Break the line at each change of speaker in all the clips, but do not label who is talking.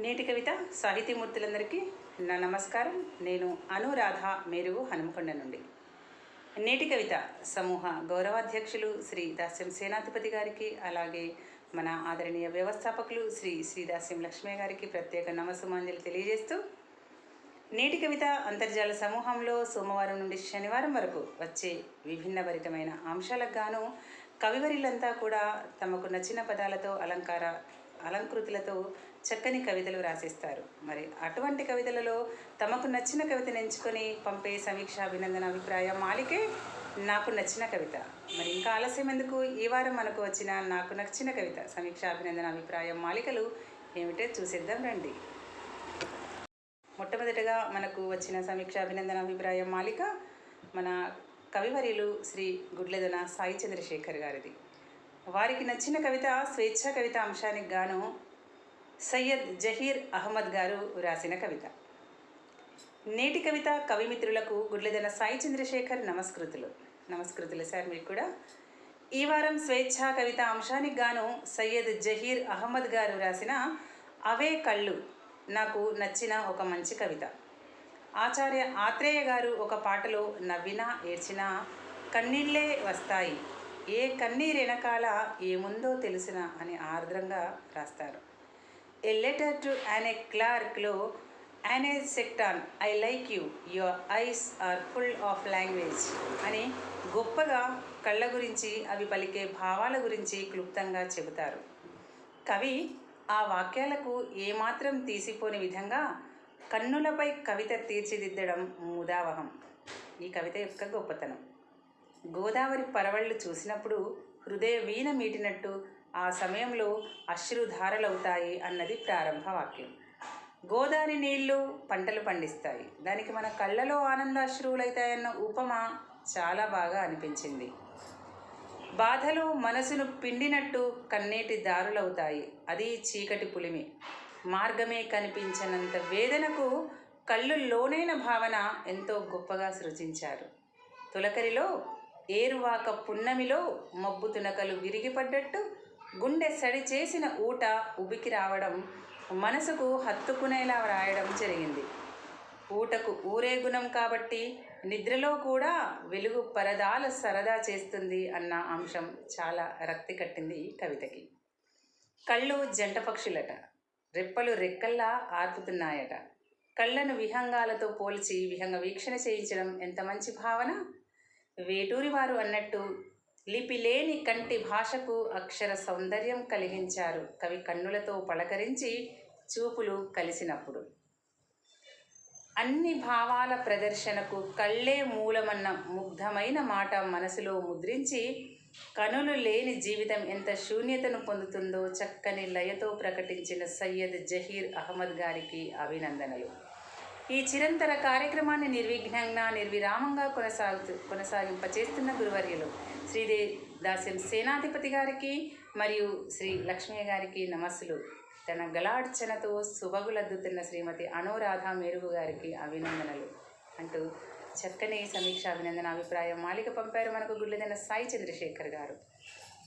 నేటి కవిత సాహితీమూర్తులందరికీ నా నమస్కారం. నేను అనురాధ మేరుగు హనుమకొండ నుండి. నేటి కవిత సమూహ గౌరవాధ్యక్షులు శ్రీ దాస్యం సేనాధిపతి గారికి అలాగే మన ఆదరణీయ వ్యవస్థాపకులు శ్రీ శ్రీదాస్యం లక్ష్మీ గారికి ప్రత్యేక నమస్సుమాంజలి తెలియజేస్తూ నేటి కవిత అంతర్జాల సమూహంలో సోమవారం నుండి శనివారం వరకు వచ్చే విభిన్న భరితమైన అంశాలకు గాను కవివరిలంతా కూడా తమకు నచ్చిన పదాలతో అలంకార అలంకృతులతో చక్కని కవితలు రాసిస్తారు. మరి అటువంటి కవితలలో తమకు నచ్చిన కవితను ఎంచుకొని పంపే సమీక్ష అభినందన అభిప్రాయ మాలికే నాకు నచ్చిన కవిత. మరి ఇంకా ఆలస్యం ఎందుకు? ఈ వారం మనకు వచ్చిన నాకు నచ్చిన కవిత సమీక్ష అభినందన అభిప్రాయ మాలికలు ఏమిటో చూసేద్దాం రండి. మొట్టమొదటగా మనకు వచ్చిన సమీక్ష అభినందన అభిప్రాయం మాలిక మన కవివర్యులు శ్రీ గుడ్లెదన సాయి చంద్రశేఖర్ గారిది. వారికి నచ్చిన కవిత స్వేచ్ఛ కవిత అంశానికి గాను సయ్యద్ జహీర్ అహ్మద్ గారు రాసిన కవిత. నేటి కవిత కవిమిత్రులకు గుడ్లెదన సాయి చంద్రశేఖర్ నమస్కృతులు. నమస్కృతులు సార్ మీకు కూడా. ఈ వారం స్వేచ్ఛ కవిత అంశానికి గాను సయ్యద్ జహీర్ అహ్మద్ గారు రాసిన అవే కళ్ళు నాకు నచ్చిన ఒక మంచి కవిత. ఆచార్య ఆత్రేయ గారు ఒక పాటలో నవ్వినా ఏడ్చినా కన్నీళ్ళే వస్తాయి. ఏ కన్నీరెనకాల ఏముందో తెలిసిన అని ఆర్ద్రంగా రాస్తారు. A letter to an క్లార్క్లో an a section I like you your eyes are full of language అని గొప్పగా కళ్ళ గురించి అవి పలికే భావాల గురించి క్లుప్తంగా చెబుతారు. కవి ఆ వాక్యాలకు ఏమాత్రం తీసిపోని విధంగా కన్నులపై కవిత తీర్చిదిద్దడం ముదావహం. ఈ కవిత యొక్క గొప్పతనం. గోదావరి పరవళ్ళు చూసినప్పుడు హృదయ వీణ మీటినట్టు ఆ సమయంలో అశ్రుధారలవుతాయి అన్నది ప్రారంభ వాక్యం గోదావరి నీళ్ళు పంటలు పండిస్తాయి. దానికి మన కళ్ళలో ఆనంద అశ్రువులైతాయన్న ఉపమ చాలా బాగా అనిపించింది. బాధలు మనసును పిండినట్టు కన్నీటి దారులవుతాయి. అది చీకటి పులిమి. మార్గమే కనిపించనంత వేదనకు కళ్ళు లోనైన భావన ఎంతో గొప్పగా సృజించారు. తులకరిలో ఏరువాక పున్నమిలో మబ్బు తునకలు విరిగిపడ్డట్టు గుండె సడి చేసిన ఊట ఉబికి రావడం మనసుకు హత్తుకునేలా వ్రాయడం జరిగింది. ఊటకు ఊరే గుణం కాబట్టి నిద్రలో కూడా వెలుగు పరదాల సరదా చేస్తుంది అన్న అంశం చాలా రక్తి కట్టింది ఈ కవితకి. కళ్ళు జంట పక్షులట రెప్పలు రెక్కల్లా ఆర్పుతున్నాయట. కళ్ళను విహంగాలతో పోల్చి విహంగ వీక్షణ చేయించడం ఎంత మంచి భావన? వేటూరి వారు అన్నట్టు లిపి లేని కంటి భాషకు అక్షర సౌందర్యం కలిగించారు. కవి కన్నులతో పలకరించి చూపులు కలిసినప్పుడు. అన్ని భావాల ప్రదర్శనకు కళ్ళే మూలమన్న ముగ్ధమైన మాట మనసులో ముద్రించి కనులు లేని జీవితం ఎంత శూన్యతను పొందుతుందో చక్కని లయతో ప్రకటించిన సయ్యద్ జహీర్ అహ్మద్ గారికి అభినందనలు. ఈ చిరంతర కార్యక్రమాన్ని నిర్విఘ్నంగా నిర్విరామంగా కొనసాగుతూ కొనసాగింపచేస్తున్న గురువర్యులు శ్రీదే దాస్యం సేనాధిపతి గారికి మరియు శ్రీ లక్ష్మయ్య గారికి నమస్సులు. తన గలార్చనతో శుభగులద్దుతున్న శ్రీమతి అనురాధ మేరుగు గారికి అభినందనలు. అంటూ చక్కని సమీక్ష అభినందన అభిప్రాయం మాలిక పంపారు మనకు గుళ్ళదైన సాయి చంద్రశేఖర్ గారు.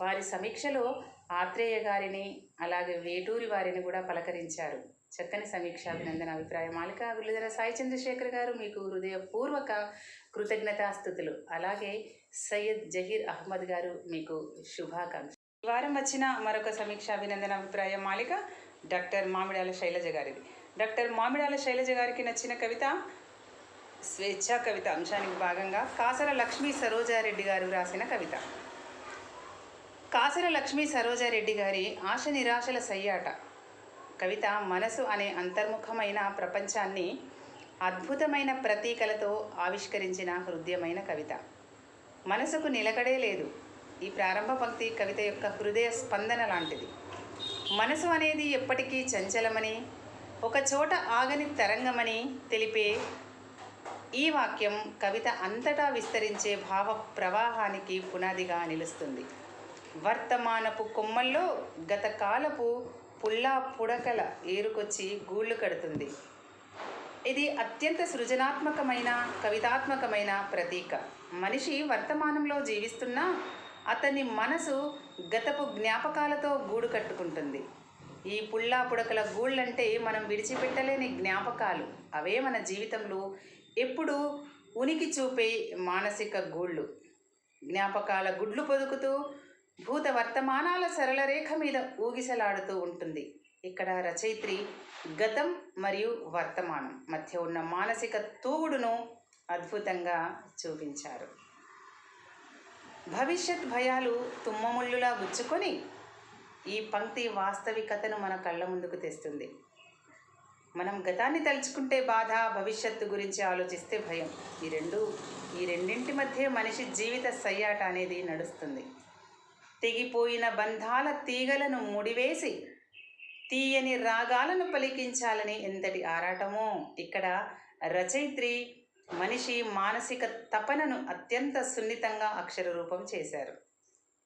వారి సమీక్షలో ఆత్రేయ గారిని అలాగే వేటూరి వారిని కూడా పలకరించారు. చక్కని సమీక్ష అభినందన అభిప్రాయ. మాలిక గుళ్ళెదన సాయి చంద్రశేఖర్ గారు మీకు హృదయపూర్వక కృతజ్ఞతాస్థుతులు అలాగే సయ్యద్ జహీర్ అహ్మద్ గారు మీకు శుభాకాంక్ష ఈ వారం వచ్చిన మరొక సమీక్ష అభినందన అభిప్రాయ మాలిక డాక్టర్ మామిడాల శైలజ గారిది. డాక్టర్ మామిడాల శైలజ గారికి నచ్చిన కవిత స్వేచ్ఛా కవిత అంశానికి భాగంగా కాసర లక్ష్మీ సరోజారెడ్డి గారు రాసిన కవిత. కాసర లక్ష్మీ సరోజారెడ్డి గారి ఆశ నిరాశల సయ్యాట. కవిత మనసు అనే అంతర్ముఖమైన ప్రపంచాన్ని అద్భుతమైన ప్రతీకలతో ఆవిష్కరించిన హృదయమైన కవిత. మనసుకు నిలకడే లేదు. ఈ ప్రారంభ పంక్తి కవిత యొక్క హృదయ స్పందన లాంటిది. మనసు అనేది ఎప్పటికీ చంచలమని ఒక చోట ఆగని తరంగమని తెలిపే ఈ వాక్యం కవిత అంతటా విస్తరించే భావ ప్రవాహానికి పునాదిగా నిలుస్తుంది. వర్తమానపు కొమ్మల్లో గతకాలపు పుల్లా పుడకల ఏరుకొచ్చి గూళ్ళు కడుతుంది. ఇది అత్యంత సృజనాత్మకమైన కవితాత్మకమైన ప్రతీక. మనిషి వర్తమానంలో జీవిస్తున్నా అతని మనసు గతపు జ్ఞాపకాలతో గూడు కట్టుకుంటుంది. ఈ పుల్లా పుడకల గూళ్ళంటే మనం విడిచిపెట్టలేని జ్ఞాపకాలు. అవే మన జీవితంలో ఎప్పుడు ఉనికి చూపే మానసిక గూళ్ళు. జ్ఞాపకాల గుడ్లు పొదుకుతూ భూత వర్తమానాల సరళ రేఖ మీద ఊగిసలాడుతూ ఉంటుంది. ఇక్కడ రచయిత్రి గతం మరియు వర్తమానం మధ్య ఉన్న మానసిక తూగుడును అద్భుతంగా చూపించారు. భవిష్యత్ భయాలు తుమ్మముళ్ళులా గుచ్చుకొని ఈ పంక్తి వాస్తవికతను మన కళ్ళ ముందుకు తెస్తుంది. మనం గతాన్ని తలుచుకుంటే బాధ భవిష్యత్తు గురించి ఆలోచిస్తే భయం. ఈ రెండు ఈ రెండింటి మధ్య మనిషి జీవిత సయ్యాట అనేది నడుస్తుంది. తెగిపోయిన బంధాల తీగలను ముడివేసి తీయని రాగాలను పలికించాలని ఎంతటి ఆరాటమో. ఇక్కడ రచయిత్రి మనిషి మానసిక తపనను అత్యంత సున్నితంగా అక్షర రూపం చేశారు.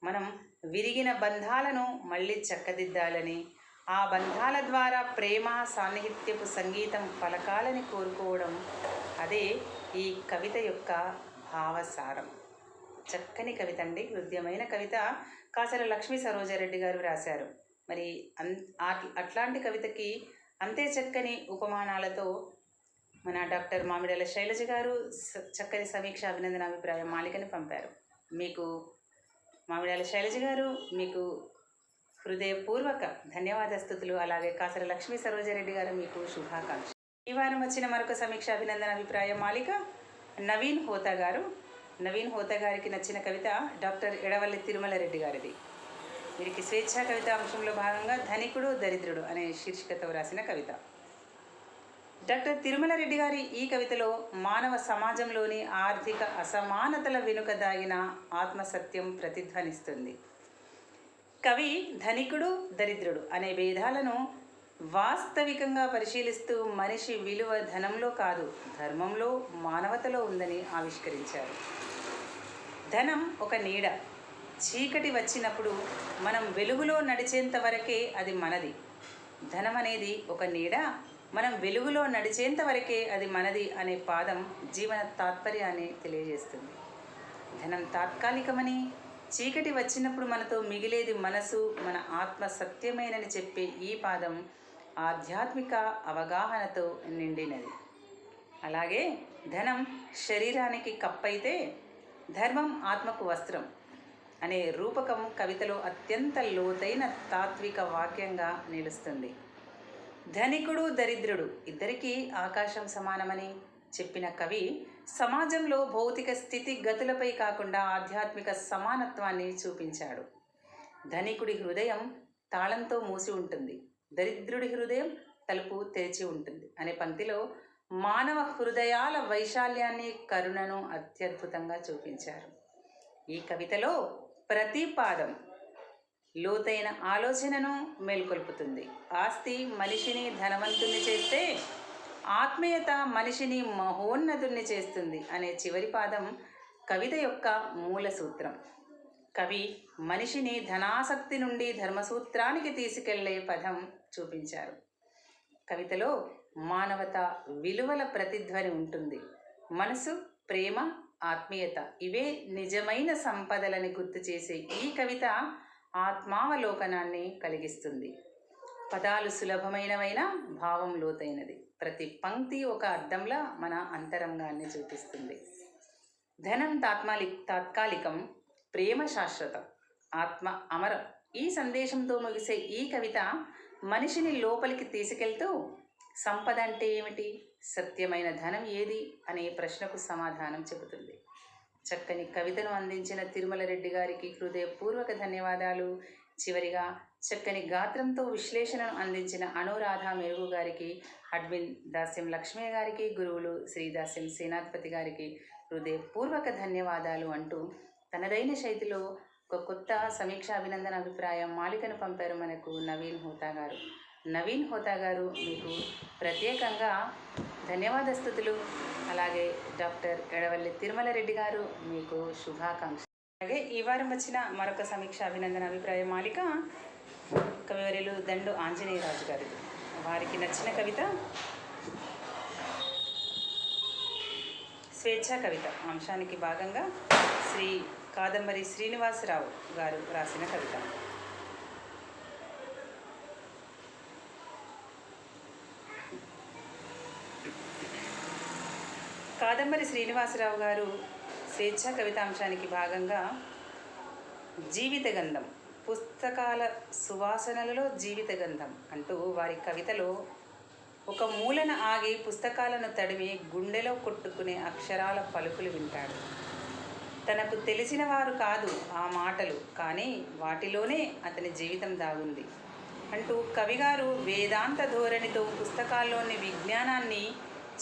మనం విరిగిన బంధాలను మళ్ళీ చక్కదిద్దాలని ఆ బంధాల ద్వారా ప్రేమ సాన్నిహిత్యపు సంగీతం పలకాలని కోరుకోవడం అదే ఈ కవిత యొక్క భావసారం. చక్కని కవిత అండి. హృదయమైన కవిత. కాసర లక్ష్మీ సరోజారెడ్డి గారు రాశారు. మరి అన్ అట్- అట్లాంటి కవితకి అంతే చక్కని ఉపమానాలతో మన డాక్టర్ మామిడల శైలజ గారు స- చక్కని సమీక్ష అభినందన అభిప్రాయం మాలికని పంపారు. మీకు మామిడాల శైలజ గారు మీకు హృదయపూర్వక ధన్యవాద స్థుతులు అలాగే కాసర లక్ష్మీ సరోజారెడ్డి గారు మీకు శుభాకాంక్ష ఈ వారం వచ్చిన మరొక సమీక్ష అభినందన అభిప్రాయం మాలిక నవీన్ హోతా గారు. నవీన్ హోతా గారికి నచ్చిన కవిత డాక్టర్ ఎడవల్లి తిరుమల రెడ్డి గారిది. వీరికి స్వేచ్ఛా కవిత అంశంలో భాగంగా ధనికుడు దరిద్రుడు అనే శీర్షికతో రాసిన కవిత. డాక్టర్ తిరుమల రెడ్డి గారి ఈ కవితలో మానవ సమాజంలోని ఆర్థిక అసమానతల వెనుక దాగిన ఆత్మసత్యం ప్రతిధ్వనిస్తుంది. కవి ధనికుడు దరిద్రుడు అనే భేదాలను వాస్తవికంగా పరిశీలిస్తూ మనిషి విలువ ధనంలో కాదు ధర్మంలో మానవతలో ఉందని ఆవిష్కరించారు. ధనం ఒక నీడ. చీకటి వచ్చినప్పుడు మనం వెలుగులో నడిచేంత వరకే అది మనది. ధనం అనేది ఒక నీడ. మనం వెలుగులో నడిచేంత వరకే అది మనది అనే పాదం జీవన తాత్పర్యాన్ని తెలియజేస్తుంది. ధనం తాత్కాలికమని చీకటి వచ్చినప్పుడు మనతో మిగిలేది మనసు మన ఆత్మ సత్యమేనని చెప్పే ఈ పాదం ఆధ్యాత్మిక అవగాహనతో నిండినది. అలాగే ధనం శరీరానికి కప్పైతే ధర్మం ఆత్మకు వస్త్రం అనే రూపకం కవితలో అత్యంత లోతైన తాత్విక వాక్యంగా నిలుస్తుంది. ధనికుడు దరిద్రుడు ఇద్దరికీ ఆకాశం సమానమని చెప్పిన కవి సమాజంలో భౌతిక స్థితి గతులపై కాకుండా ఆధ్యాత్మిక సమానత్వాన్ని చూపించాడు. ధనికుడి హృదయం తాళంతో మూసి ఉంటుంది. దరిద్రుడి హృదయం తలుపు తెరిచి ఉంటుంది. అనే పంక్తిలో మానవ హృదయాల వైశాల్యాన్ని కరుణను అత్యద్భుతంగా చూపించారు. ఈ కవితలో ప్రతి పాదం లోతైన ఆలోచనను మేల్కొల్పుతుంది. ఆస్తి మనిషిని ధనవంతుని చేస్తే ఆత్మీయత మనిషిని మహోన్నతుణ్ణి చేస్తుంది అనే చివరి పాదం కవిత యొక్క మూల సూత్రం. కవి మనిషిని ధనాసక్తి నుండి ధర్మసూత్రానికి తీసుకెళ్ళే పదం చూపించారు. కవితలో మానవత విలువల ప్రతిధ్వని ఉంటుంది. మనసు ప్రేమ ఆత్మీయత ఇవే నిజమైన సంపదలని గుర్తు చేసే ఈ కవిత ఆత్మావలోకనాన్ని కలిగిస్తుంది. పదాలు సులభమైనవైన భావం లోతైనది. ప్రతి పంక్తి ఒక అర్థంలా మన అంతరంగాన్ని చూపిస్తుంది. ధనం తాత్మాలి తాత్కాలికం ప్రేమ శాశ్వతం ఆత్మ అమరం ఈ సందేశంతో ముగిసే ఈ కవిత మనిషిని లోపలికి తీసుకెళ్తూ సంపద అంటే ఏమిటి? సత్యమైన ధనం ఏది? అనే ప్రశ్నకు సమాధానం చెబుతుంది. చక్కని కవితను అందించిన తిరుమల రెడ్డి గారికి హృదయపూర్వక ధన్యవాదాలు. చివరిగా చక్కని గాత్రంతో విశ్లేషణను అందించిన అనురాధ మెరుగు గారికి అడ్మిన్ దాస్యం లక్ష్మయ్య గారికి గురువులు శ్రీ దాస్యం సేనాధిపతి గారికి హృదయపూర్వక ధన్యవాదాలు అంటూ తనదైన శైలిలో ఒక కొత్త సమీక్ష అభినందన అభిప్రాయం మాలికను పంపారు మనకు నవీన్ హోతా గారు. నవీన్ హోతా గారు మీకు ప్రత్యేకంగా ధన్యవాద స్థుతులు. అలాగే డాక్టర్ ఎడవల్లి తిరుమల రెడ్డి గారు మీకు శుభాకాంక్ష అలాగే ఈ వారం వచ్చిన మరొక సమీక్ష అభినందన అభిప్రాయ మాలిక కవివరులు దండు ఆంజనేయరాజు గారు వారికి నచ్చిన కవిత? స్వేచ్ఛా కవిత. అంశానికి భాగంగా శ్రీ కాదంబరి శ్రీనివాసరావు గారు రాసిన కవిత. కాదంబరి శ్రీనివాసరావు గారు స్వేచ్ఛా కవితాంశానికి భాగంగా జీవిత గంధం పుస్తకాల సువాసనలలో జీవిత గంధం అంటూ వారి కవితలో ఒక మూలన ఆగి పుస్తకాలను తడిమి గుండెలో కొట్టుకునే అక్షరాల పలుకులు వింటాడు. తనకు తెలిసిన వారు కాదు ఆ మాటలు కానీ వాటిలోనే అతని జీవితం దాగుంది. అంటూ కవిగారు వేదాంత ధోరణితో పుస్తకాల్లోని విజ్ఞానాన్ని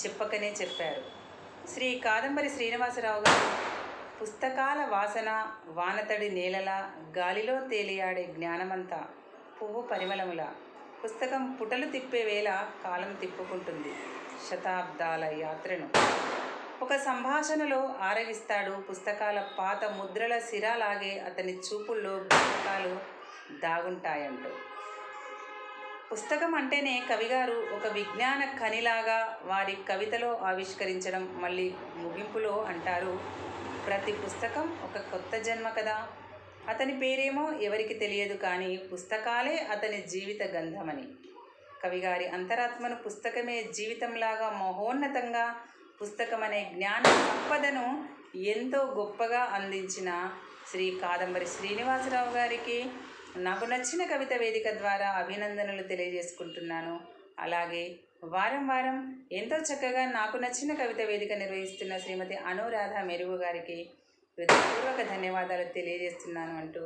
చెప్పకనే చెప్పారు. శ్రీ కాదంబరి శ్రీనివాసరావు గారు పుస్తకాల వాసన వానతడి నేలల గాలిలో తేలియాడే జ్ఞానమంతా పువ్వు పరిమళముల. పుస్తకం పుటలు తిప్పే వేళ కాలం తిప్పుకుంటుంది. శతాబ్దాల యాత్రను ఒక సంభాషణలో ఆరగిస్తాడు పుస్తకాల పాత ముద్రల సిరాలాగే అతని చూపుల్లో పుస్తకాలు దాగుంటాయంటూ. పుస్తకం అంటేనే కవిగారు ఒక విజ్ఞాన ఖనిలాగా వారి కవితలో ఆవిష్కరించడం మళ్ళీ ముగింపులో అంటారు. ప్రతి పుస్తకం ఒక కొత్త జన్మ కదా. అతని పేరేమో ఎవరికి తెలియదు కానీ పుస్తకాలే అతని జీవిత గంధమని. కవిగారి అంతరాత్మను పుస్తకమే జీవితంలాగా మహోన్నతంగా పుస్తకం అనే జ్ఞాన సంపదను ఎంతో గొప్పగా అందించిన శ్రీ కాదంబరి శ్రీనివాసరావు గారికి నాకు నచ్చిన కవిత వేదిక ద్వారా అభినందనలు తెలియజేసుకుంటున్నాను. అలాగే వారం వారం ఎంతో చక్కగా నాకు నచ్చిన కవిత వేదిక నిర్వహిస్తున్న శ్రీమతి అనురాధ మెరుగు గారికి హృదయపూర్వక ధన్యవాదాలు తెలియజేస్తున్నాను అంటూ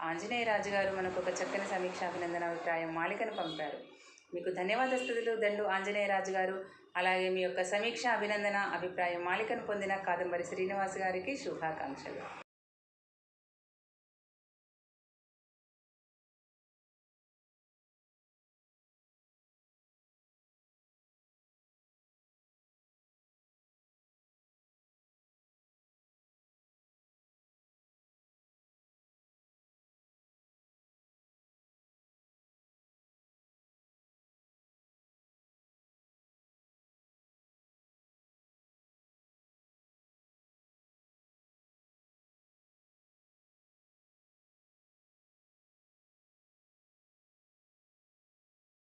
ఆంజనేయ రాజు గారు మనకు ఒక చక్కని సమీక్ష అభినందన అభిప్రాయం మాలికను పంపారు. మీకు ధన్యవాద స్థుతులు దండు ఆంజనేయ రాజు గారు. అలాగే మీ యొక్క సమీక్ష అభినందన అభిప్రాయం మాలికను పొందిన కాదంబరి శ్రీనివాస్ గారికి శుభాకాంక్షలు.